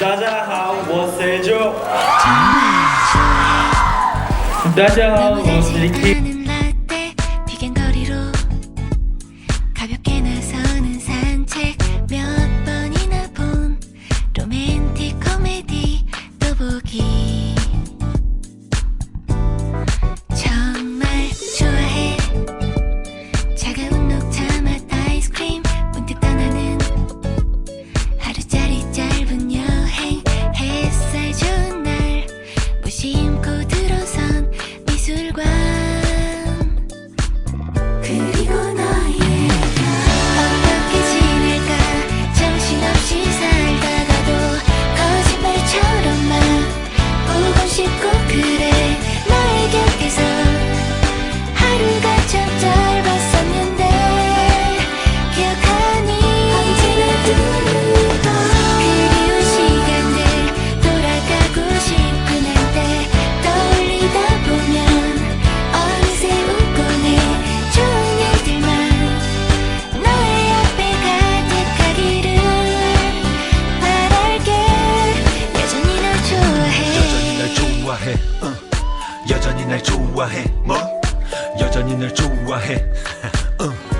大家好，我是 Joe。大家好，我是 Kim。 나는 라떼 비경거리로 가볍게 나서는 산책 몇 번이나 본 로맨틱 코미디 또 보기 좋아해 응. 여전히 날 좋아해 뭐 여전히 날 좋아해 응. 어.